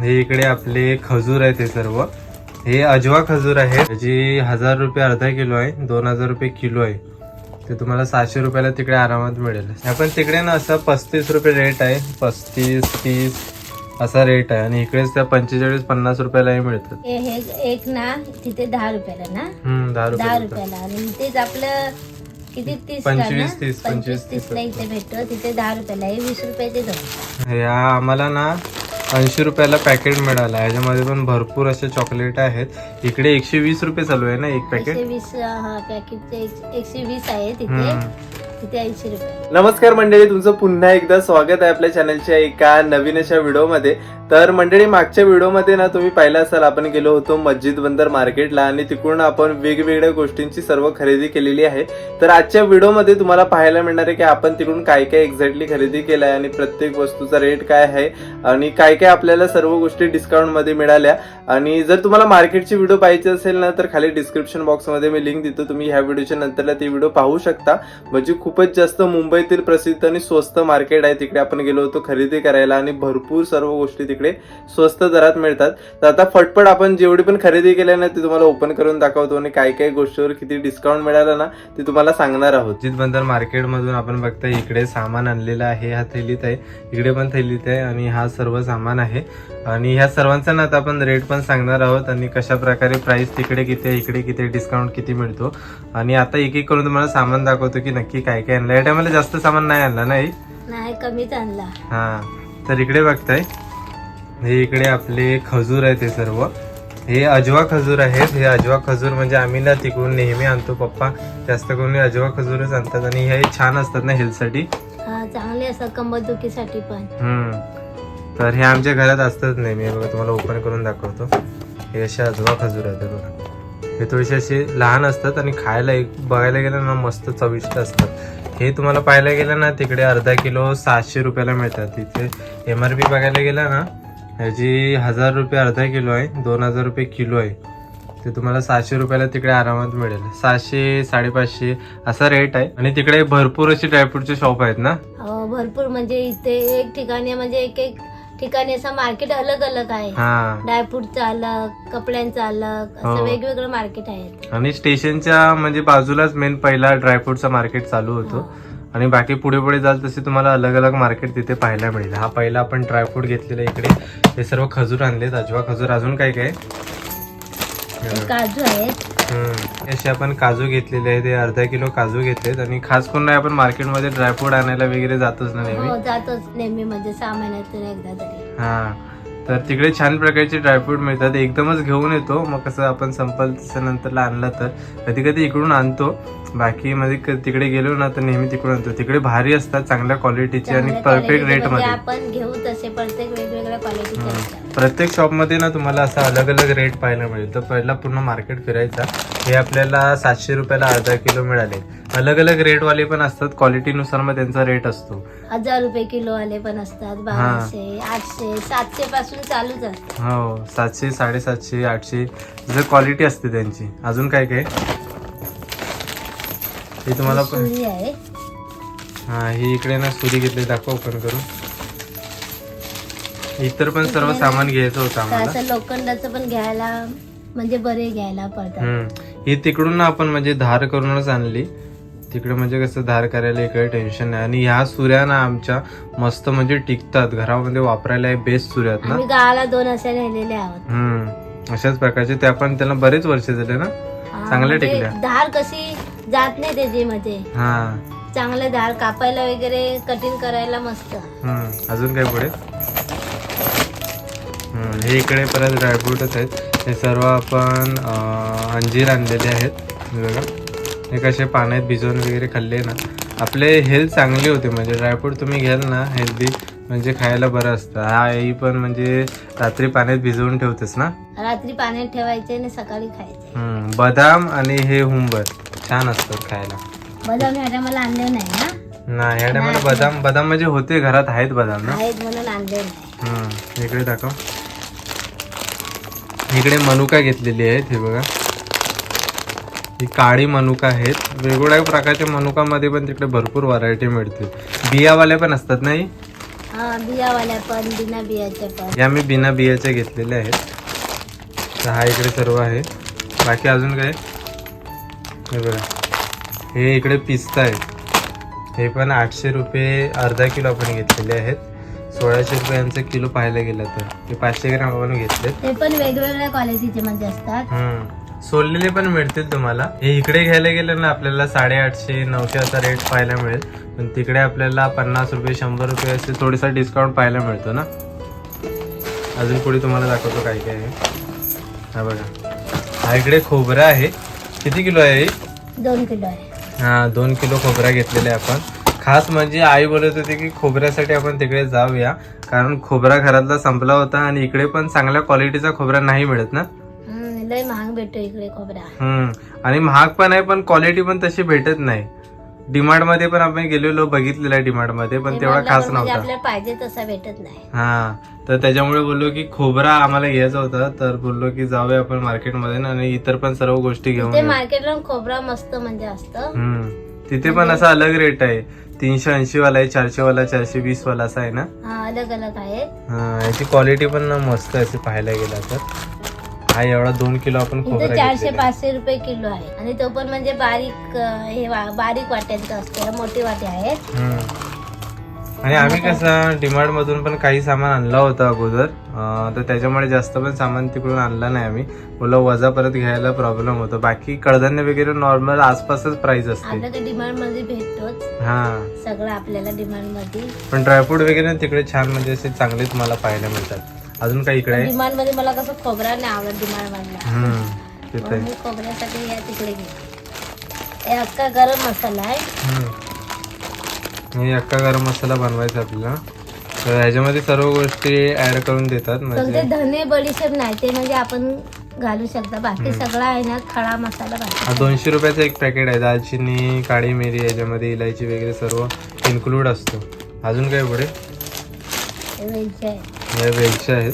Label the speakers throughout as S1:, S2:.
S1: हे इकडे आपले खजूर आहे ते सर्व. हे अजवा खजूर आहे. त्याची हजार रुपये अर्धा किलो आहे. दोन हजार रुपये किलो आहे. ते तुम्हाला सहाशे रुपयाला तिकडे आरामात मिळेल. आपण तिकडे ना असं पस्तीस रुपये रेट आहे. पस्तीस तीस असा रेट आहे. आणि इकडेच त्या पंचेचाळीस पन्नास रुपयालाही मिळतात.
S2: हे हे एक ना तिथे दहा रुपयाला ना?
S1: हम्म दहा
S2: दहा
S1: रुपये
S2: रुपयाला. आणि तेच आपलं किती? तीस का ना?
S1: पंचवीस, तीस, पंचवीस,
S2: तीस. ला इथे भेटतो. तिथे दहा रुपयाला हे वीस रुपयाचे दोन
S1: या आम्हाला ना ऐंशी रुपयाला पॅकेट मिळालं. ह्याच्यामध्ये पण भरपूर असे चॉकलेट आहेत. इकडे एकशे वीस रुपये चालू आहे ना एक
S2: एकशे
S1: पॅकेट
S2: वीस हा एकशे वीस आहे तिथे.
S3: नमस्कार मंडळी तुमचं पुन्हा एकदा स्वागत आहे आपल्या चॅनलच्या एका नवीन अशा व्हिडिओमध्ये तर मंडळी मागच्या व्हिडिओमध्ये ना तुम्ही पाहिलं असाल आपण गेलो होतो मस्जिद बंदर मार्केटला आणि तिकडून आपण वेगवेगळ्या गोष्टींची सर्व खरेदी केलेली आहे. तर आजच्या व्हिडिओमध्ये तुम्हाला पाहायला मिळणार आहे की आपण तिकडून काय काय एक्झॅक्टली खरेदी केलं आहे आणि प्रत्येक वस्तूचा रेट काय आहे आणि काय काय आपल्याला सर्व गोष्टी डिस्काउंटमध्ये मिळाल्या. आणि जर तुम्हाला मार्केटची व्हिडिओ पाहिजे असेल ना तर खाली डिस्क्रिप्शन बॉक्समध्ये मी लिंक देतो. तुम्ही ह्या व्हिडिओच्या नंतरला ती व्हिडिओ पाहू शकता. म्हणजे खूपच जास्त मुंबईतील प्रसिद्ध आणि स्वस्त मार्केट आहे. तिकडे आपण गेलो होतो खरेदी करायला आणि भरपूर सर्व गोष्टी तिकडे स्वस्त दरात मिळतात. तर आता फटफट आपण जेवढी पण खरेदी केली ना ती तुम्हाला ओपन करून दाखवतो आणि काय काय गोष्टीवर किती डिस्काउंट मिळाला ना ते तुम्हाला सांगणार आहोत.
S1: अजित बंदर मार्केट मधून आपण बघताय इकडे सामान आणलेलं आहे हा थैलीत आहे इकडे पण थैलीत आहे आणि हा सर्व सामान आहे. आणि ह्या सर्वांचा ना आता आपण रेट पण सांगणार आहोत आणि कशा प्रकारे प्राइस तिकडे किती आहे इकडे किती डिस्काउंट किती मिळतो. आणि आता एक एक करून तुम्हाला सामान दाखवतो की नक्की काय काय आणलं. या टायमाला जास्त सामान नाही आणलं नाही
S2: कमीच आणला.
S1: हा. तर इकडे बघताय. हे इकडे आपले खजूर आहे ते सर्व. हे अजवा खजूर आहेत. हे अजवा खजूर म्हणजे आम्ही ना तिकडून नेहमी आणतो पप्पा. जास्त करून हे अजवा खजूरच आणतात आणि हे छान असतात ना हेल्थसाठी.
S2: हा, चांगले असं कंबर दुखीसाठी पण.
S1: हम्म. तर हे आमच्या घरात असतात नेहमी. हे बघा तुम्हाला ओपन करून दाखवतो. हे असे अजवा खजूर आहेत हे बघा. हे थोडेसे असे लहान असतात आणि खायला एक बघायला गेलं ना मस्त चविष्ट असतात. हे तुम्हाला पाहायला गेलं ना तिकडे अर्धा किलो सहाशे रुपयाला मिळतात. तिथे एम आर पी बघायला गेला ना ह्याची हजार रुपये अर्धा किलो आहे दोन हजार रुपये किलो आहे. ते तुम्हाला सहाशे रुपयाला तिकडे आरामात मिळेल. सहाशे साडेपाचशे असा रेट आहे. आणि तिकडे भरपूर असे ड्रायफ्रूटचे शॉप आहेत ना?
S2: अं, भरपूर म्हणजे इथे एक ठिकाणी म्हणजे एक एक ठिकाणी असं मार्केट अलग अलग आहे.
S1: हा.
S2: ड्रायफ्रूटचं अलग कपड्यांचं अलग असं
S1: हो.
S2: वेगवेगळं मार्केट आहे
S1: आणि स्टेशनच्या म्हणजे बाजूलाच मेन पहिला ड्रायफ्रूटचा मार्केट चालू होतो. आणि बाकी पुढे पुढे जाल तसे तुम्हाला अलग अलग मार्केट तिथे पाहायला मिळेल. हा पहिला आपण ड्रायफ्रूट घेतलेला इकडे. हे सर्व खजूर आणलेत. अजवा खजूर अजून काय काय?
S2: काजू आहेत.
S1: असे आपण काजू घेतलेले आहेत. हे अर्धा किलो काजू घेतलेत. आणि खास करून आपण मार्केटमध्ये ड्रायफ्रूट आणायला वगैरे जातोच ना नेहमी?
S2: हो जातोच नेहमी. म्हणजे सहा महिन्यातून एकदा तरी.
S1: हा. तर तिकडे छान प्रकारचे ड्रायफ्रूट मिळतात. एकदमच घेऊन येतो. मग कसं आपण संपल तसं नंतरला आणला तर. कधी कधी इकडून आणतो. बाकी मध्ये क- तिकडे गेलो ना तर नेहमी तिकडून आणतो. तिकडे भारी असतात चांगल्या क्वालिटीचे आणि परफेक्ट
S2: quality
S1: रेट
S2: म्हणजे
S1: मध्ये.
S2: आपण घेऊ तसे प्रत्येक वेगवेगळ्या असतात.
S1: प्रत्येक शॉपमध्ये ना तुम्हाला असं अलग अलग रेट पाहायला मिळेल. तर पहिला पूर्ण मार्केट फिरायचा. हे आपल्याला सातशे रुपयाला अर्धा किलो मिळाले. अलग अलग रेट वाले पण असतात. क्वालिटीनुसार मग त्यांचा रेट असतो.
S2: हजार रुपये किलो आले पण असतात. बाराशे आठशे सातशे पासून चालूच असतात
S1: हो सातशे साडेसातशे आठशे. जसं क्वालिटी असते त्यांची. अजून काय काय? हे तुम्हाला पण
S2: सुरी आहे.
S1: हा ही इकडे ना सुरी घेतली. दाखव ओपन करून. इतर पण सर्व सामान घ्यायचं होतं आम्हाला.
S2: असं लोखंडाचं पण घ्यायला म्हणजे बरे घ्यायला पडतात.
S1: हम्म. ही तिकडून ना आपण म्हणजे धार करूनच आणली. तिकडे म्हणजे कसं धार करायला इकडे टेन्शन नाही. आणि ह्या सुऱ्या ना आमच्या मस्त म्हणजे टिकतात. घरामध्ये वापरायला बेस्ट सुऱ्या आहेत ना.
S2: आम्ही गावाला दोन असे नेलेले आहोत.
S1: हम्म. अशाच प्रकारचे त्या पण त्याला बरेच वर्ष झाले ना.
S2: हा,
S1: चांगल्या
S2: म्हणजे
S1: टिकल्या.
S2: धार कशी जात नाही त्याची मध्ये
S1: हा.
S2: चांगले धार कापायला वगैरे कटिंग करायला मस्त.
S1: हम्म. अजून काय पुढे? हे इकडे परत ड्रायफ्रूटच आहेत. हे सर्व आपण अंजीर आणलेले आहेत. बघा. हे कसे पाण्यात भिजवून वगैरे खाल्ले ना. आपले हेल्थ चांगली होते म्हणजे ड्रायफ्रूट तुम्ही घ्याल ना हेल्दी म्हणजे खायला बरं असतं. हा ही पण म्हणजे रात्री पाण्यात भिजवून ठेवतेस ना?
S2: रात्री पाण्यात ठेवायचे आणि सकाळी खायचे.
S1: हम्म, बदाम आणि हे हुंबर छान असतात खायला.
S2: बदाम ह्या मला आणले नाही ना.
S1: ना ह्या टायमाला बदाम बदाम म्हणजे होते घरात आहेत बदाम ना?
S2: आहेत म्हणून आणले नाही.
S1: हम्म, इकडे दाखव. इकडे मनुका घेतलेली आहेत हे बघा. ही काळी मनुका आहेत. वेगवेगळ्या प्रकारच्या मनुकामध्ये पण तिकडे भरपूर व्हरायटी मिळते. बियावाल्या पण असतात नाही
S2: बियावाल्या पण बिना बियाच्या पण.
S1: या मी बिना बियाचे घेतलेले आहेत. हा इकडे सर्व आहे. बाकी अजून काय? हे बघा. हे इकडे पिस्ता आहे हे पण आठशे रुपये अर्धा किलो आपण घेतलेले आहेत. सोळाशे रुपये यांचं किलो पाहायला गेलं तर. ते पाचशे ग्राम आपण घेतले
S2: ते पण वेगवेगळ्या क्वालिटीचे म्हणजे असतात.
S1: हम्म. सोललेले पण मिळतील तुम्हाला. हे इकडे घ्यायला गेलं ना आपल्याला साडेआठशे नऊशे असा रेट पाहायला मिळेल. पण तिकडे आपल्याला पन्नास रुपये शंभर रुपये असे थोडासा डिस्काउंट पाहायला मिळतो ना. अजून पुढे तुम्हाला दाखवतो काय काय आहे. हा बघा. हा इकडे खोबरा आहे. किती किलो आहे? हे?
S2: दोन किलो आहे.
S1: हा दोन किलो खोबरा घेतलेला आहे आपण. खास म्हणजे आई बोलत होती की खोबऱ्यासाठी आपण तिकडे जाऊया. कारण खोबरा घरातला संपला होता आणि इकडे पण चांगल्या क्वालिटीचा खोबरा नाही मिळत ना?
S2: हम्म, लय महाग भेटतो इकडे खोबरा.
S1: हम्म आणि महाग पण आहे पण क्वालिटी पण तशी भेटत नाही. डिमार्टमध्ये पण आपण गेलेलो बघितलेला डिमार्टमध्ये पण तेवढा खास
S2: म्हणजे
S1: नव्हता.
S2: आपल्याला पाहिजे तसा भेटत नाही.
S1: हा तर त्याच्यामुळे बोललो की खोबरा आम्हाला घ्यायचा होता तर बोललो की जाऊया आपण मार्केटमध्ये आणि इतर पण सर्व गोष्टी घेऊन
S2: ते
S1: येऊ.
S2: मार्केटला खोबरा मस्त म्हणजे असतं.
S1: हम्म तिथे पण असा अलग रेट आहे. तीनशे ऐंशी वाला आहे चारशे वाला चारशे वीस वाला असा आहे ना?
S2: हा अलग अलग आहेत.
S1: हा याची क्वालिटी पण ना मस्त आहे पाहायला गेला तर. हा एवढा दोन किलो आपण खोबरा
S2: चारशे
S1: घेतलेला आहे.
S2: पाचशे रुपये किलो आहे. आणि तो पण म्हणजे बारीक अं, हे वा- बारीक वाट्यांचं असतं मोठी वाटे आहेत.
S1: हम्म. आणि आम्ही कसं डिमार्ट मधून पण काही सामान आणलं होतं अगोदर. तर त्याच्यामुळे जास्त पण सामान तिकडून आणलं नाही आम्ही. बोललो वजा परत घ्यायला प्रॉब्लेम होतो. बाकी कडधान्य वगैरे नॉर्मल आसपासच प्राइस असते.
S2: आपल्याकडे डिमांडमध्ये भेटतोच.
S1: हा.
S2: सगळं आपल्याला डिमांडमध्ये.
S1: पण ड्रायफ्रूट वगैरे तिकडे छान म्हणजे असे चांगले तुम्हाला पाहायला मिळतात. अजून काही इकडे?
S2: डिमांडमध्ये मला कसं खोबरा नाही आवडत डिमांड मधला.
S1: हम्म तिथे.
S2: म्हणून मी खोबऱ्यासाठी या तिकडे गेले. अख्खा गरम मसाला आहे.
S1: हे अख्खा गरम मसाला बनवायचा आपल्याला. तर ह्याच्यामध्ये सर्व गोष्टी ऍड करून देतात म्हणजे
S2: धने बडीशेप नाही ते म्हणजे आपण घालू शकता. बाकी सगळा आहे ना खडा मसाला
S1: हा दोनशे रुपयाचं एक पॅकेट आहे दालचिनी काळी मिरी याच्यामध्ये इलायची वगैरे सर्व इन्क्लूड असतो. अजून काय पुढे? या वेलच्या आहेत.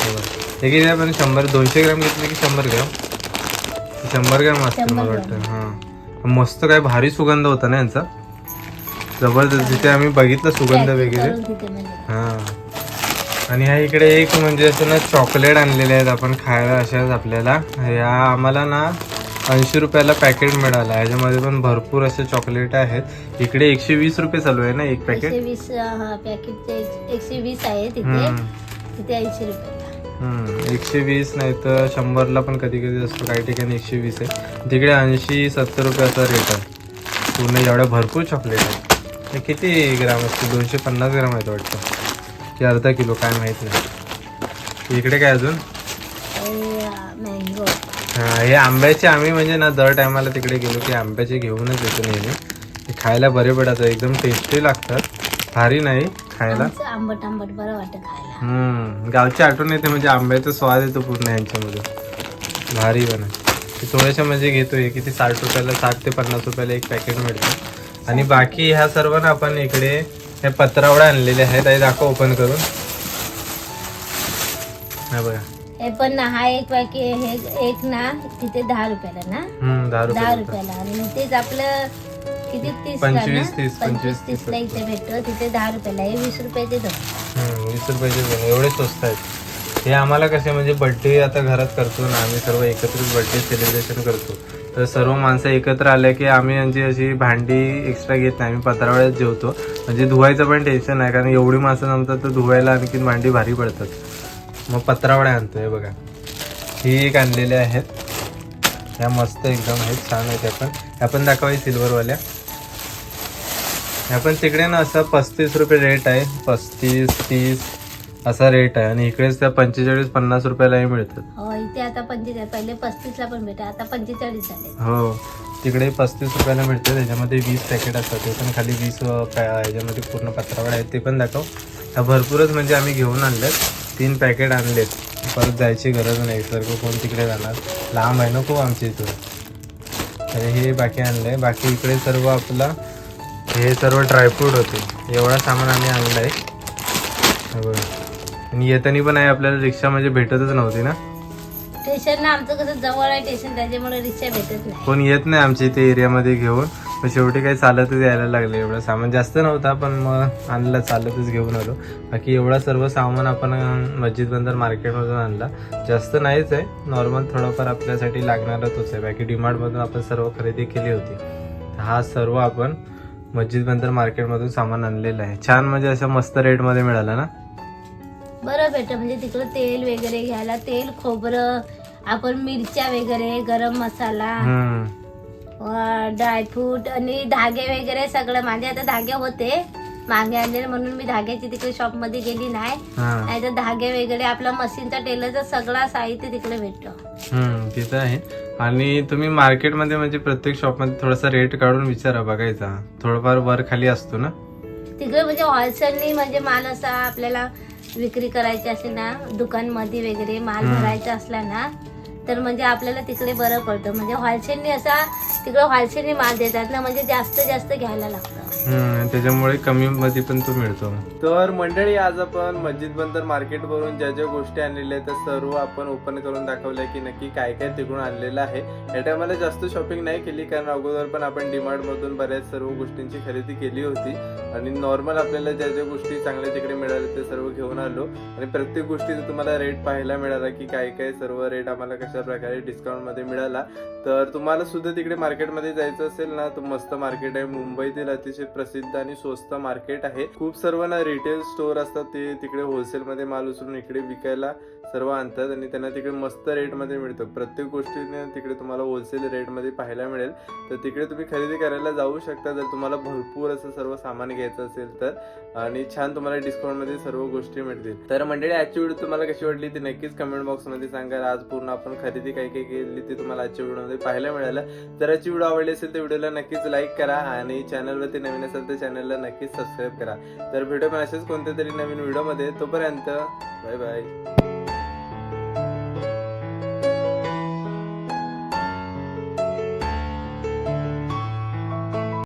S1: हे बघा. हे किती आहे पण शंभर दोनशे ग्राम घेतले की शंभर ग्राम? शंभर ग्राम असते मला. वाटतं हां. मस्त काय भारी सुगंध होता ना यांचा. जबरदस्त तिथे आम्ही बघितलं सुगंध वगैरे.
S2: म्हणजे.
S1: हा. आणि ह्या इकडे एक म्हणजे असं ना चॉकलेट आणलेले आहेत आपण खायला अशाच आपल्याला. ह्या आम्हाला ना ऐंशी रुपयाला पॅकेट मिळालं. ह्याच्यामध्ये पण भरपूर असे चॉकलेट आहेत. इकडे एकशे वीस रुपये चालू आहे ना एक पॅकेट?
S2: एकशे वीस हा आहे तिथे. ऐंशी
S1: एकशे वीस नाही तर शंभरला पण कधी कधी असतो. काही ठिकाणी एकशे वीस आहे. तिकडे ऐंशी सत्तर रुपयाचा रेट आहे. पूर्ण एवढ्या भरपूर चॉकलेट आहेत. हे किती ग्राम असते? दोनशे पन्नास ग्राम आहेत वाटतं. की अर्धा किलो काय माहीत नाही. इकडे काय अजून? हा, हे आंब्याचे आम्ही म्हणजे ना दर टायमाला तिकडे गेलो की आंब्याचे घेऊनच येतो नेहमी. ते खायला बरे पडतात एकदम टेस्टी लागतात. भारी नाही खायला.
S2: आंबट आंबट बरं वाटतं खायला.
S1: हम्म गावची आठवण येते म्हणजे आंब्याचा स्वाद येतो पूर्ण यांच्यामध्ये. भारी पण आहे थोड्याशा म्हणजे घेतो हे किती साठ रुपयाला साठ ते पन्नास रुपयाला एक पॅकेट मिळतं. आणि बाकी ह्या सर्व ना आपण इकडे हे पत्रावळ्या आणलेले आहेत. हे दाखव ओपन करून. हा बघा.
S2: हे पण ना हा एक पॅकेट हे एक ना तिथे दहा रुपयाला ना?
S1: हम्म दहा
S2: दहा
S1: रुपये
S2: रुपयाला. आणि तेच आपलं किती तीस
S1: पंचवीस, तीस, पंचवीस, तीस
S2: ला इथे भेटतो. तिथे दहा रुपयाला हे वीस रुपयाचे दोन.
S1: हम्म, वीस रुपयाचे दोन. एवढे स्वस्त आहेत. हे आम्हाला कसे म्हणजे बड्डे आता घरात करतो ना आम्ही सर्व एकत्रित बड्डे सेलिब्रेशन करतो. तर सर्व माणसं एकत्र आले की आम्ही यांची अशी भांडी एक्स्ट्रा घेत नाही. आम्ही पत्रावळ्यात जेवतो. म्हणजे धुवायचं पण टेन्शन नाही कारण एवढी माणसं जमतात तर धुवायला आणखीन भांडी भारी पडतात. मग पत्रावळ्या आणतोय बघा. ही एक आणलेल्या आहेत. ह्या मस्त एकदम आहेत छान आहेत त्या पण. ह्या पण दाखवाय सिल्वरवाल्या ह्या पण तिकडे ना असं पस्तीस रुपये रेट आहे. पस्तीस तीस असा रेट आहे. आणि इकडेच त्या पंचेचाळीस पन्नास रुपयालाही मिळतात.
S2: हो इथे आता पंचेचाळीस पहिले पस्तीस ला पण भेटा आता पंचेचाळीस झाले.
S1: हो. तिकडे पस्तीस रुपयाला मिळते त्याच्यामध्ये वीस पॅकेट असतात. ते पण खाली वीस ह्याच्यामध्ये पूर्ण पत्रावळ आहेत ते पण दाखव. ह्या भरपूरच म्हणजे आम्ही घेऊन आणलेत. तीन पॅकेट आणलेत. परत जायची गरज नाही. सारखं कोण तिकडे जाणार? लांब आहे ना खूप आमच्या इथून. तर हे बाकी आणलंय. बाकी इकडे सर्व आपला हे सर्व ड्रायफ्रूट होते. एवढा सामान आम्ही आणलाय. हे बघा. आणि येताना पण आहे आपल्याला रिक्षा म्हणजे भेटतच नव्हती ना?
S2: स्टेशन ना आमचं कसं जवळ आहे स्टेशन त्याच्यामुळे रिक्षा भेटत नाही.
S1: कोण येत नाही आमच्या इथे एरियामध्ये घेऊन.
S4: मग शेवटी काही चालतच यायला लागले एवढं सामान जास्त नव्हता पण मग आणलं चालतच घेऊन आलो. बाकी एवढा सर्व सामान आपण मस्जिद बंदर मार्केटमधून आणला. जास्त नाहीच आहे नॉर्मल थोडंफार आपल्यासाठी लागणारच आहे. बाकी डिमार्टमधून आपण सर्व खरेदी केली होती. हा सर्व आपण मस्जिद बंदर मार्केटमधून सामान आणलेलं आहे. छान म्हणजे असं मस्त रेटमध्ये मिळालं ना?
S2: बरं भेटतं म्हणजे तिकडं तेल वगैरे घ्यायला तेल खोबरं आपण मिरच्या वगैरे गरम मसाला
S4: हम्म.
S2: ड्रायफ्रूट आणि धागे वगैरे सगळं. माझे आता धागे होते. मागे आणलेले म्हणून मी धाग्याची तिकडे शॉपमध्ये गेली नाही.
S4: हा.
S2: नाही तर धागे वगैरे आपला मशीनचा टेलरचा सगळा साहित्य तिकडे भेटतं.
S4: हम्म तिथं आहे. आणि तुम्ही मार्केटमध्ये म्हणजे प्रत्येक शॉपमध्ये थोडासा रेट काढून विचारा बघायचा. थोडंफार वर खाली असतो ना?
S2: तिकडे म्हणजे होलसेलनी म्हणजे माल असा आपल्याला विक्री करायची असेल ना दुकानमध्ये वगैरे माल. भरायचा असला ना तर म्हणजे आपल्याला तिकडे बरं पडतं. म्हणजे होलसेलनी असा तिकडे होलसेलनी माल देतात ना म्हणजे जास्त जास्त घ्यायला लागतं.
S4: त्याच्यामुळे कमी मध्ये पण तो मिळतो.
S1: तर मंडळी आज आपण मस्जिद बंदर मार्केट वरून ज्या ज्या गोष्टी आणलेल्या आहेत त्या सर्व आपण ओपन करून दाखवल्या की नक्की काय काय तिकडून आणलेलं आहे. या टायमाला जास्त शॉपिंग नाही केली कारण अगोदर पण आपण डिमार्ट मधून बऱ्याच सर्व गोष्टींची खरेदी केली होती. आणि नॉर्मल आपल्याला ज्या ज्या गोष्टी चांगल्या तिकडे मिळाल्या ते सर्व घेऊन आलो. आणि प्रत्येक गोष्टीचा तुम्हाला रेट पाहायला मिळाला की काय काय सर्व रेट आम्हाला कशा प्रकारे डिस्काउंटमध्ये मिळाला. तर तुम्हाला सुद्धा तिकडे मार्केटमध्ये जायचं असेल ना तर मस्त मार्केट आहे. मुंबईतील अतिशय प्रसिद्ध आणि स्वस्त मार्केट आहे. खूप सर्व ना रिटेल स्टोअर असतात ते तिकडे होलसेल मध्ये माल उचलून इकडे विकायला सर्व आणतात आणि त्यांना तिकडे मस्त रेटमध्ये मिळतं. प्रत्येक गोष्टीने तिकडे तुम्हाला होलसेल रेटमध्ये पाहायला मिळेल. तर तिकडे तुम्ही खरेदी करायला जाऊ शकता. जर तुम्हाला भरपूर असं सर्व सामान घ्यायचं असेल तर. आणि छान तुम्हाला डिस्काउंटमध्ये सर्व गोष्टी मिळतील. तर मंडळी आजची व्हिडिओ तुम्हाला कशी वाटली ती नक्कीच कमेंट बॉक्समध्ये सांगा. आज पूर्ण आपण खरेदी काय काय केली ते तुम्हाला आजच्या व्हिडिओमध्ये पाहायला मिळालं. जर आजची व्हिडिओ आवडली असेल तर व्हिडिओला नक्कीच लाईक करा आणि चॅनलवरती नवीन असेल तर चॅनलला नक्कीच सबस्क्राईब करा. तर भेटू पण असेच कोणत्या तरी नवीन व्हिडिओमध्ये तोपर्यंत बाय बाय